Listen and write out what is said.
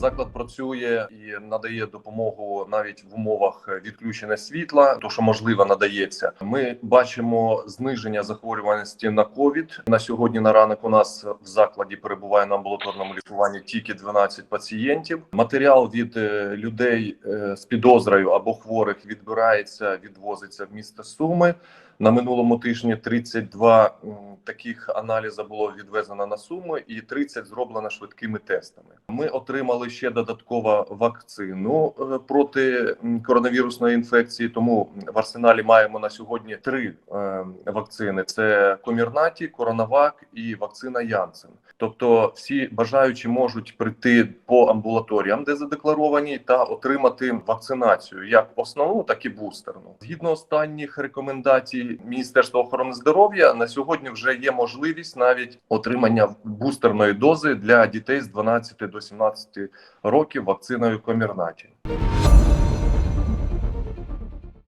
Заклад працює і надає допомогу навіть в умовах відключення світла, то що можливо надається. Ми бачимо зниження захворюваності на ковід. На сьогодні на ранок у нас в закладі перебуває на амбулаторному лікуванні тільки 12 пацієнтів. Матеріал від е, людей е, з підозрою або хворих відбирається, відвозиться в місто Суми. На минулому тижні 32 м, таких аналіза було відвезено на Суми, і 30 зроблено швидкими тестами. Ми отримали ще додатково вакцину е, проти коронавірусної інфекції. Тому в арсеналі маємо на сьогодні три е, вакцини: це Комірнаті, Коронавак і вакцина Янсен. Тобто, всі бажаючі можуть прийти по амбулаторіям, де задекларовані, та отримати вакцинацію як основну, так і бустерну. Згідно останніх рекомендацій Міністерства охорони здоров'я, на сьогодні вже є можливість навіть отримання бустерної дози для дітей з 12 до 17 років вакциною Комірнаті.